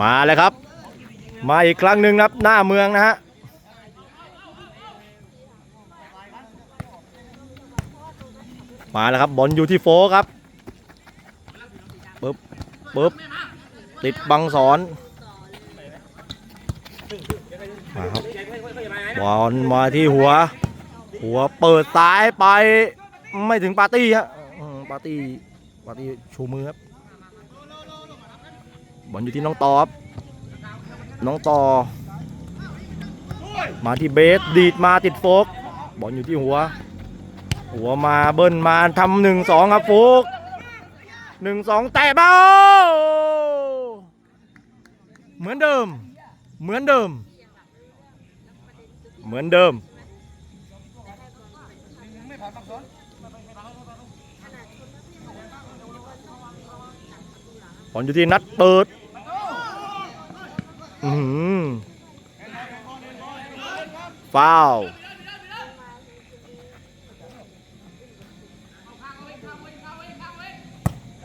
มาเลยครับ มาอีกครั้งหนึ่งนะครับหน้าเมืองนะฮะมาแล้วครับบอลอยู่ที่โฟครับปึ๊บปึ๊บติดบังสอนมาครับบอลมาที่หัว หัวเปิดซ้ายไปไม่ถึงปาร์ตี้ฮะปาร์ตี้ปาร์ตี้ชูมือครับ บอลอยู่ที่น้องต่อบน้องต่อ มาที่เบสดีดมาติดโฟกบอลอยู่ที่หัว หัวมาเบิ้ลมาทำหนึ่งสองครับโฟกหนึ่งสองแตะเบ้าเหมือนเดิม เหมือนเดิม เหมือนเดิม อลอยู่ที่นัดเปิดอือหือฟาว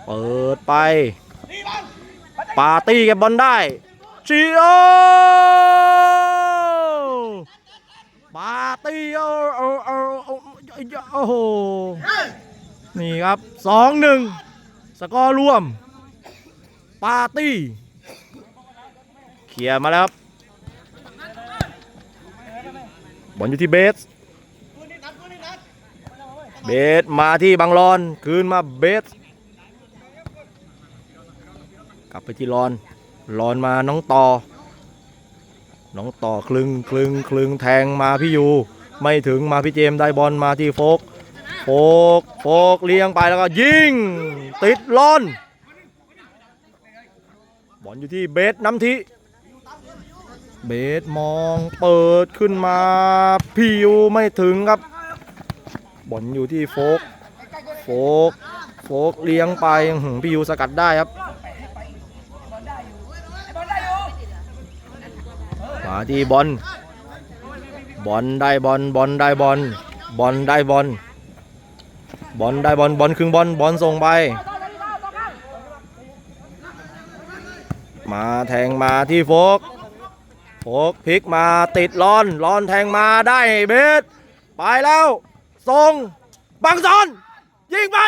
เปิดไป ปาร์ตี้ก็บบอลได้จีโอปาร์ตี้โอ้โอ้โอ้โอ้โอ้โหนี่ครับสองหนึ่งสกอร์รวม ปาร์ตี้เคลียร์มาแล้วครับบอลอยู่ที่เบส เบสมาที่บังรอน คืนมาเบส กลับไปที่รอน รอนมาน้องต่อ น้องต่อคลึงคลึงคลึงแทงมาพี่ยูไม่ถึงมาพี่เจมได้บอลมาที่โฟกโฟกโฟกเลี้ยงไปแล้วก็ยิงติดรอน บอลอยู่ที่เบสน้ำทิเบสมองเปิดขึ้นมาพี่ยูไม่ถึงครับ บอลอยู่ที่โฟกโฟกโฟกเลี้ยงไปหือพี่ยูสกัดได้ครับมาที่บอลบอลได้บอลบอลได้บอลบอลได้บอลบอลได้บอลบอลครึ่งบอลบอลส่งไป มาแทงมาที่โฟกโฟกพลิกมาติดลอนลอนแทงมาได้เบสไปแล้วส่งบังซอน ยิงไป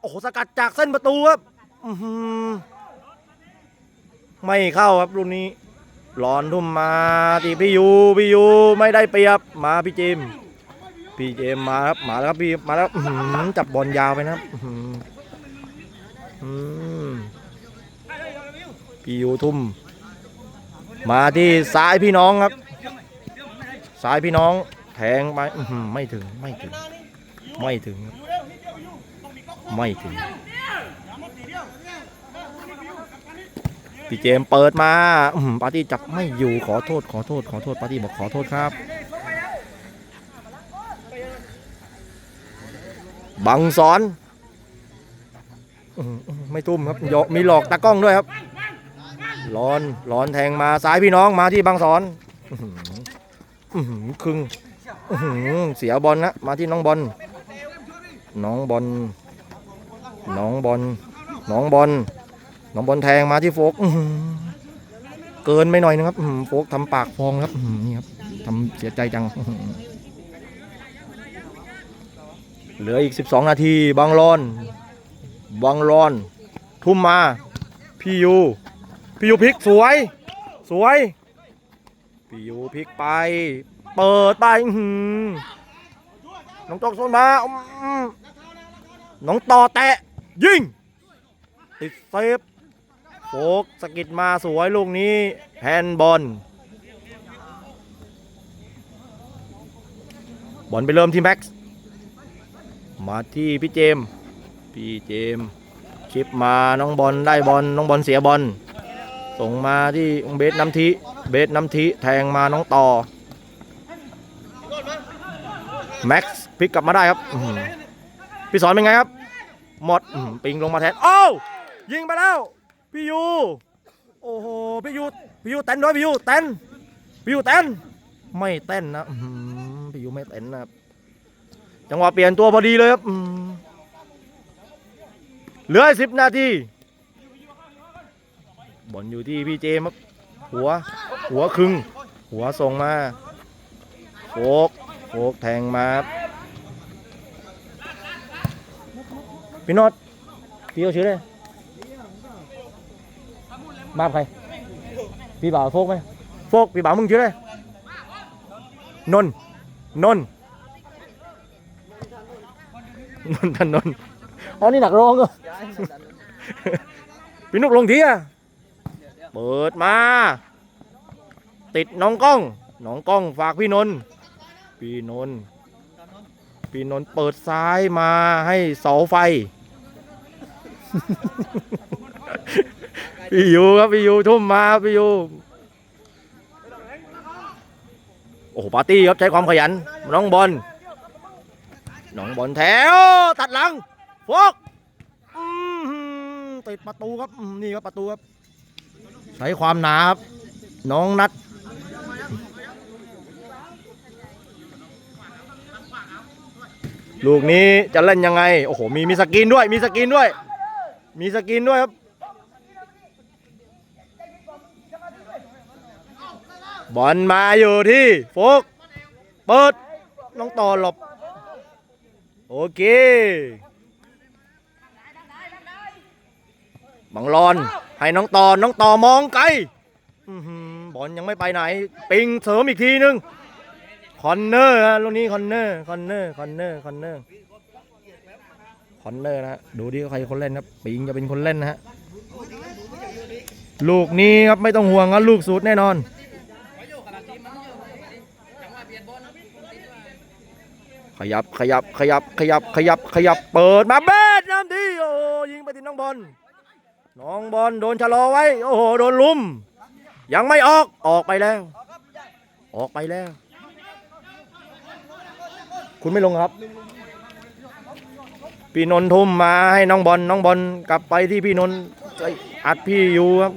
โอ้โหสกัดจากเส้นประตูครับไม่เข้าครับลูกนี้หลอนทุ่มมาที่พี่ยูพี่ยูไม่ได้เปรียบมาพี่เจมพี่เจมมาครับมาแล้วครับพี่มาแล้วอื้อหือจับบอลยาวไปนะครับ พี่ยูทุ่ม มาที่ซ้ายพี่น้องครับ ซ้ายพี่น้องแทงไปไม่ถึงไม่ถึง ไม่ถึงครับไม่ถึงพี่เจมเปิดมาปาร์ตี้จับไม่อยู่ขอโทษขอโทษขอโทษปาร์ตี้บอกขอโทษครับ บังสอน ไม่ตุ้มครับยกมีหลอกตากล้องด้วยครับ ร้อนร้อนแทงมาซ้ายพี่น้องมาที่บางสอนอือหืออื้อหือครึ่งอือหือเสียบอลนะมาที่น้องบอลน้องบอลน้องบอลน้องบอลน้องบอลแทงมาที่โฟกเกินไปหน่อยนึงครับโฟกทำปากพองครับนี่ครับทำเสียใจจังเหลืออีก 12 นาทีบางรอนบางรอน ทุ่มมา พี่ยู พี่ยูพลิกสวย สวยพี่ยูพลิกไป เปิดไปหือน้องจอกโซนมาน้องต่อแตะ ยิง ติดเซฟโฟกสกิดมาสวยลูกนี้แฮนบอลบอลไปเริ่มที่แม็กซ์มาที่พี่เจม พี่เจมส์ชิปมาน้องบอลได้บอลน้องบอลเสียบอล ส่งมาที่เบสน้ำทิเบสน้ำทิแทงมาน้องต่อ แม็กซ์พลิกกลับมาได้ครับพี่สอนเป็นไงครับหมดปิงลงมาแทนโอ้ยิงไปแล้ว พี่ยู โอ้โห พี่ยู พี่ยูเต้นด้วยพี่ยูเต้นพี่ยูเต้น ไม่เต้นนะพี่ยูไม่เต้นนะจังหวะเปลี่ยนตัวพอดีเลยครับเหลือสิบนาที บอลอยู่ที่พี่เจมส์หัว หัวครึ่ง หัวส่งมาโฟกโฟกแทงมาพี่นอตพี่เอาชื่อเลยมาใครพี่บ่าวโฟกไหมโฟกพี่บ่าวมึงชื่อเลยนนท์นนท์นนนนอ๋อนี่หนักร้องเหรอพี่นุกลงทีอะ เปิดมา ติดน้องกล้อง น้องกล้องฝากพี่นนท์พี่นนท์พี่นนท์เปิดซ้ายมาให้เสาไฟ พี่ยูครับพี่ยูทุ่มมาครับพี่ยูโอ้โหปาร์ตี้ครับใช้ความขยัน น้องบอลน้องบอลแถวตัดหลังฟกติดประตูครับนี่ครับประตูครับ ใช้ความหนาครับ น้องนัดลูกนี้จะเล่นยังไง โอ้โห มีมีสกินด้วย มีสกินด้วย มีสกินด้วยครับ บอลมาอยู่ที่โฟก เปิด น้องต่อหลบ โอเค บังรอน ให้น้องต่อน้องต่อมองไกลบอลยังไม่ไปไหน ปิงเสริมอีกทีนึงคอนเนอร์ฮะลูกนี้คอนเนอร์คอนเนอร์คอนเนอร์คอนเนอร์คอนเนอร์นะฮะดูดิใครคนเล่นครับปิงจะเป็นคนเล่นนะฮะลูกนี้ครับไม่ต้องห่วงครับลูกสูตรแน่นอนขยับขยับขยับขยับขยับขยับเปิดมาเบสน้ำดีโอ้โหยิงไปที่น้องบอล น้องบอลโดนชะลอไว้ โอ้โห โดนลุม ยังไม่ออก ออกไปแล้ว ออกไปแล้ว คุณไม่ลงครับ พี่นนทุ่มมาให้น้องบอลน้องบอลกลับไปที่พี่นนท์อัดพี่อยู่ครับ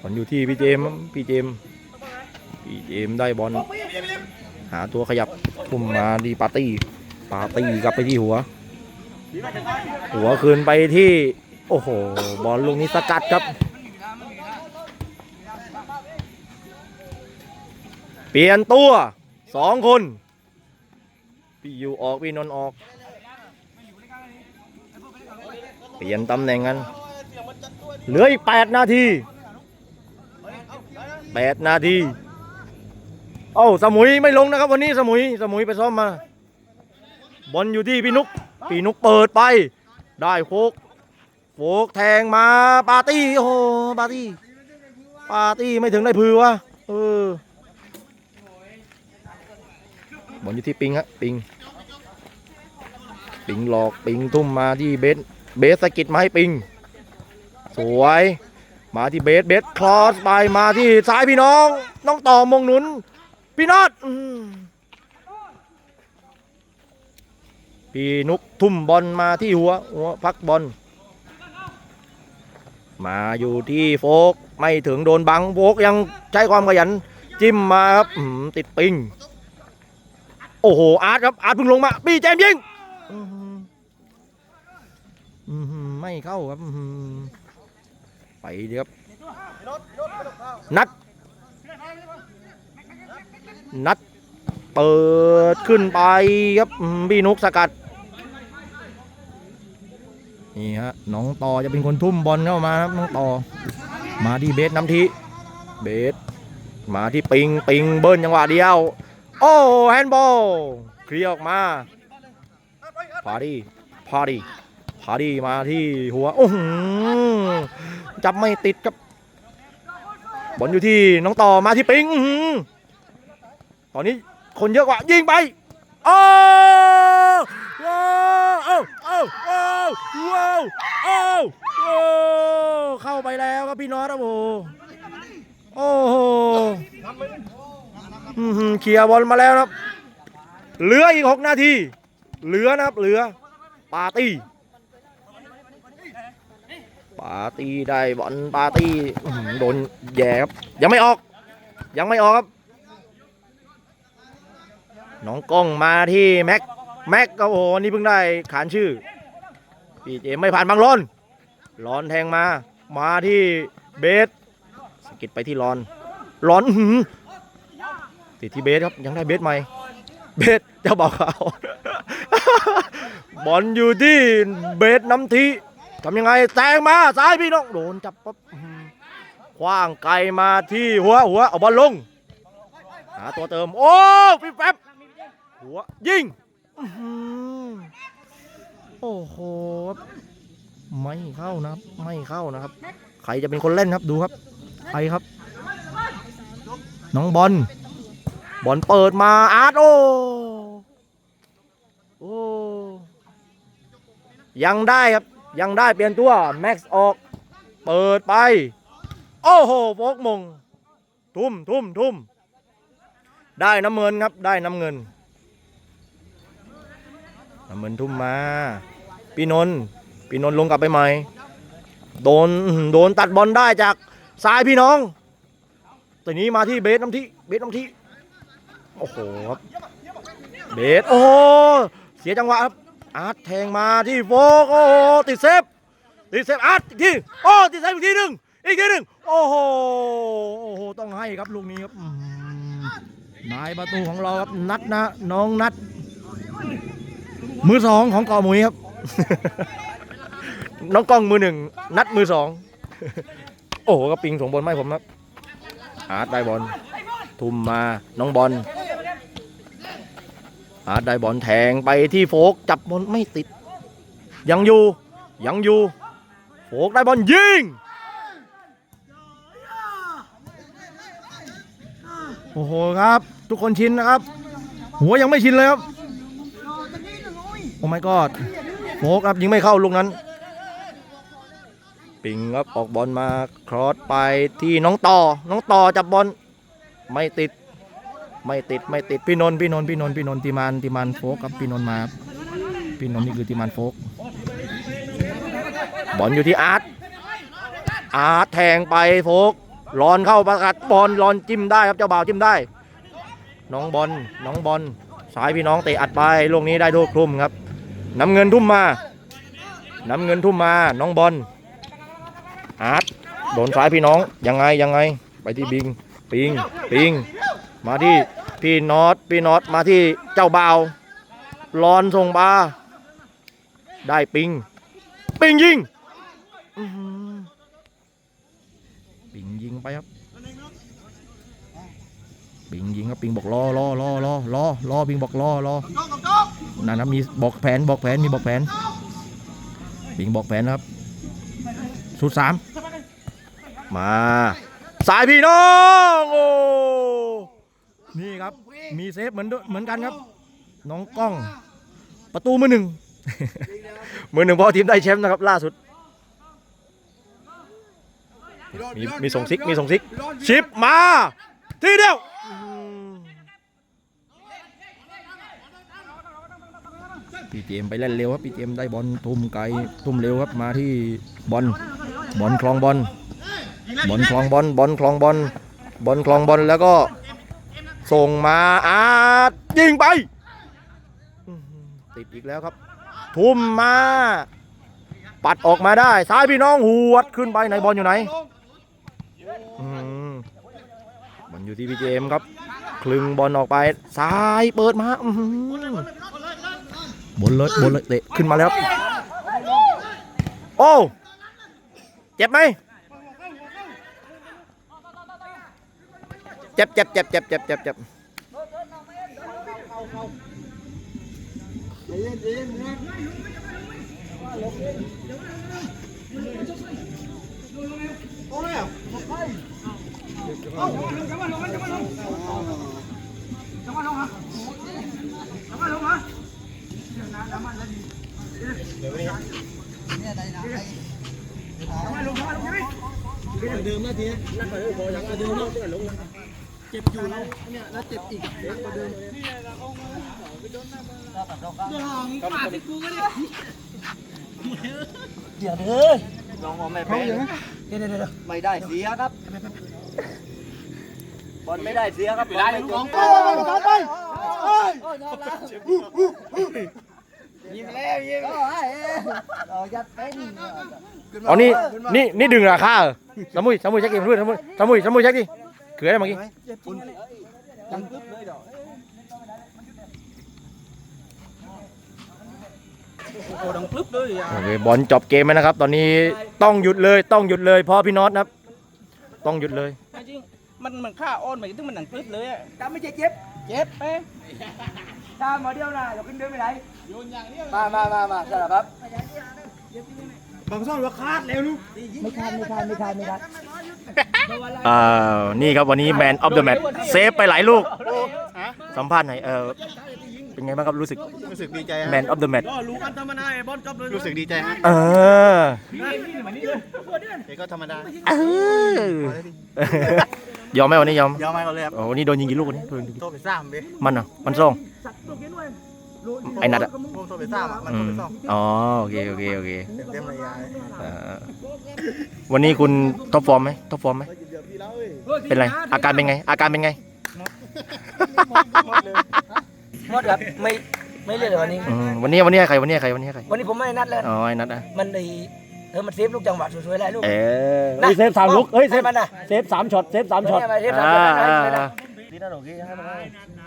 บอลอยู่ที่พี่เจมพี่เจมพี่เจมได้บอลหาตัวขยับทุ่มมาดีปาร์ตี้ปาร์ตี้กลับไปที่หัว หัวคืนไปที่ โอ้โห บอลลูกนี้สกัดครับ เปลี่ยนตัวสองคน พี่ยูออก พี่นนท์ออก เปลี่ยนตำแหน่งกัน เหลืออีก8นาที8นาที เอ้า สมุยไม่ลงนะครับ วันนี้สมุย สมุยไปซ้อมมา บอลอยู่ที่พี่นุก พี่นุกเปิดไป ได้โฟกโฟกแทงมาปาร์ตี้โอ้โหปาร์ตี้ปาร์ตี้ไม่ถึงได้พือวะเออบอลอยู่ที่ปิงฮะปิง ปิงหลอกปิงทุ่มมาที่เบสเบสสะกิดมาให้ปิง สวย มาที่เบสเบสคลอสไปมาที่ซ้ายพี่น้อง น้องต่อมงหนุน พี่นอด พี่นุกทุ่มบอลมาที่หัวหัวพักบอล มาอยู่ที่โฟกไม่ถึงโดนบังโฟกยังใช้ความขยัน จิ้มมาครับติดปิง โอ้โห อาร์ตครับ อาร์ตพิ่งลงมาปีเจมยิงไม่เข้าครับไปเดียวครับนัด นัด เปิดขึ้นไปครับพี่นุกสกัด นี่ฮะน้องต่อจะเป็นคนทุ่มบอลเข้ามาครับน้องต่อ มาที่เบสน้ำทีเบสมาที่ปิงปิงเบิ้ลจังหวะเดียว โอ้แฮนด์บอลเคลียร์ออกมาพาดีพาดีพาดีมาที่หัวโอ้โหจับไม่ติดครับบอลอยู่ที่น้องต่อมาที่ปิงตอนนี้คนเยอะกว่ายิงไปโอ้ ว้าวเอ้าเอ้าเอ้ว้าวเอ้โอ้เข้าไปแล้วครับพี่น้องครับโอ้โอ้โหเคลียร์บอลมาแล้วครับ เหลืออีก6นาที เหลือนะครับ เหลือ ปาร์ตี้ ปาร์ตี้ได้บอลปาร์ตี้โดนแย่ครับ ยังไม่ออก ยังไม่ออกครับ น้องกล้องมาที่แม็ก แม็กก็โอ้โหนี่เพิ่งได้ขานชื่อพี่เจไม่ผ่านบางรอนรอนแทงมา มาที่เบสสะกิดไปที่รอนรอนอื้อหือติดที่เบสครับยังได้เบสใหม่ เบสเจ้าบ่าวขาวบอลอยู่ที่เบสน้ำทีทำยังไงแซงมาซ้ายพี่น้องโดนจับปั๊บคว้างไกลมาที่หัวหัวเอาบอลลงหาตัวเติม โอ้พี่แป๊บหัวยิง โอ้โหไม่เข้านะครับ ไม่เข้านะครับ ใครจะเป็นคนเล่นครับดูครับ ใครครับ น้องบอลบอลเปิดมาอาร์ตโอโอ้ยังได้ครับยังได้เปลี่ยนตัว แม็กซ์ออก เปิดไป โอ้โหโฟกมง ทุ่มทุ่มทุ่มได้น้ำเงินครับได้น้ำเงิน น้ำเงินทุ่มมาพี่นนท์พี่นนท์ลงกลับไปใหม่ โดนโดนตัดบอลได้จากซ้ายพี่น้องแต่นี้มาที่เบสน้ำที่เบสน้ำที่โอ้โหครับเบสโอ้โหเสียจังหวะครับอาร์ตแทงมาที่โฟกโอ้โหติดเซฟติดเซฟอาร์ตอีกทีโอ้ติดเซฟอีกทีหนึ่งอีกทีหนึ่งโอ้โหโอ้โหต้องให้ครับลูกนี้ครับนายประตูของเราครับนัดนะน้องนัด มือสองของกอหมุยครับ น้องกล้องมือหนึ่งนัดมือสองโอ้โหก็ปิงส่งบอลไมาให้ผมครับอาร์ตได้บอลทุ่มมาน้องบอลอาร์ตได้บอลแทงไปที่โฟกจับบอลไม่ติด ยังอยู่ยังอยู่โฟกได้บอลยิงโอ้โหครับ ทุกคนชินนะครับ หัวยังไม่ชินเลยครับ โอ้ my god โฟกครับยิงไม่เข้าลูกนั้น ปิงครับออกบอลมาครอสไปที่น้องต่อ น้องต่อจับบอลไม่ติด ไม่ติดไม่ติดพี่นนท์พี่นนท์พี่นนท์พี่นนท์ติมานติมานโฟกครับพี่นนท์มาครับพี่นนท์นี่คือติมานโฟกบอลอยู่ที่อาร์ตอาร์ตแทงไปโฟกรอนเข้าประกัดบอลรอนจิ้มได้ครับเจ้าบ่าวจิ้มได้ น้องบอลน้องบอลสายพี่น้องเตะอัดไปลูกนี้ได้โดนคลุมครับ น้ำเงินทุ่มมา น้ำเงินทุ่มมา น้องบอล อาร์ต โดนซ้ายพี่น้อง ยังไงยังไง ไปที่บิง ปิง ปิง มาที่พี่น็อต พี่น็อต มาที่เจ้าบ่าวรอนส่งบาได้ปิง ปิงยิง ปิงยิงไปครับ ปิงยิงครับ ปิงบอกรอรอรอรอรอรอปิงบอกรอรอ นั่นนะมีบอกแผนบอกแผนมีบอกแผนปิงบอกแผนครับสุดสามมาสายพี่น้องโอ้นี่ครับ มีเซฟเหมือนเดิมเหมือนกันครับ น้องกล้อง ประตูมือหนึ่งมือหนึ่งเพราะทีมได้แชมป์นะครับ ล่าสุด มีมีส่งซิกมีส่งซิก ชิปมา ทีเดียวอืม พี่เจมไปเล่นเร็วครับพี่เจมได้บอลทุ่มไกลทุ่มเร็วครับมาที่บอลบอลคลองบอลบอลคลองบอลบอลคลองบอลบอลคลองบอลแล้วก็ส่งมาอาร์ตยิงไป ติดอีกแล้วครับ ทุ่มมา ปัดออกมาได้ซ้ายพี่น้องหวดขึ้นไปไหนบอลอยู่ไหนบอลอยู่ที่พี่เจมครับ คลึงบอลออกไปซ้ายเปิดมา บนเลยบนเลยเตะขึ้นมาแล้วครับโอ้เจ็บไหมเจ็บเจ็บเจ็บเจ็บเจ็บเจ็บเจ็บ ไม่ได้เสียครับบอลไม่ได้เสียครับบอลไม่จบ ยิ้มแล้วยิ้มเราจะเป็นอ๋อนี่นี่นี่ดึงราคาเหรอสมุยสมุยเช็คดิสมุยสมุยสมุยสมุยเช็คดิคืออะไรเมื่อกี้บเลยดอกโอ้ดังปึ๊บเลยอะโอเคบอลจบเกมแล้วนะครับ ตอนนี้ต้องหยุดเลยต้องหยุดเลยเพราะพี่น็อตครับ ต้องหยุดเลยจริงมันมันฆ่าอ้อนไปถึงมันหนังปึ๊บเลยอะจำไม่ใช่เจ็บเจ็บไปตามมาเดียวนะอย่าขึ้นเดินไปไหน มามามามาสารพัดบางซ่อนว่าคาดแล้วลูกไม่คาดไม่คาดไม่คาดไม่คาดอ่านี่ครับวันนี้แมนออฟเดอะแมตเซฟไปหลายลูกสัมภาษณ์หน่อยเออเป็นไงบ้างครับรู้สึกรู้สึกดีใจแมนออฟเดอะแมตรู้สึกดีใจฮะเออเด็กก็ธรรมดาเออยอมไหมวันนี้ยอมยอมไหมเขาเลยครับโอ้วันนี้โดนยิงกี่ลูกวันนี้โดนยิงกี่โทษไปซ้ำเบ้มันเหรอะมันซ่อง ไอ้นัดอะผมโทษไปซ้ำอะมันอืโทษมไปซ้ำอ๋อโอเคโอเคโอเคเต็มเลยยายเอ่อวันนี้คุณท็อปฟอร์มไหมท็อปฟอร์มไหมเป็นไร อาการเป็นไง อาการเป็นไงหมดครับไม่ไม่เล่นเลยวันนี้ อืมวันนี้วันนี้ให้ใครวันนี้ให้ใครวันนี้ให้ใครวันนี้ผมไม่นัดเลยอ๋อไอ้นัดอะมันไอเออมันเซฟลูกจังหวะสวยๆหลายลูกเออนะเซฟสามลูกเฮ้ยเซฟให้มันนะเซฟสามช็อตเซฟสามช็อต ไม่ได้ไม่ได้อ่า ไม่ได้ไม่ได้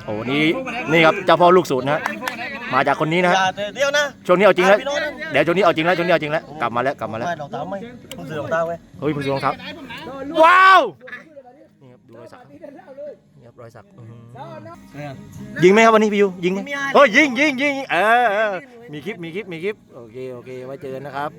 โอ้นี่นี่ครับเจ้าพ่อลูกสูตรนะฮะมาจากคนนี้นะฮะเดี๋ยวนะช่วงนี้เอาจริงแล้วเดี๋ยวช่วงนี้เอาจริงแล้วช่วงนี้เอาจริงแล้วกลับมาแล้วกลับมาแล้วไม่รองเท้าไหมผมซื้อรองเท้าไว้เฮ้ยผู้ชมครับว้าวนี่ครับดูรอยสักนี่ครับรอยสักอื้อหือยิงไหมครับวันนี้พี่ยูยิงไหมเฮ้ยยิงยิงยิงเออเออมีคลิปมีคลิปมีคลิปโอเคโอเคไว้เจอกันนะครับ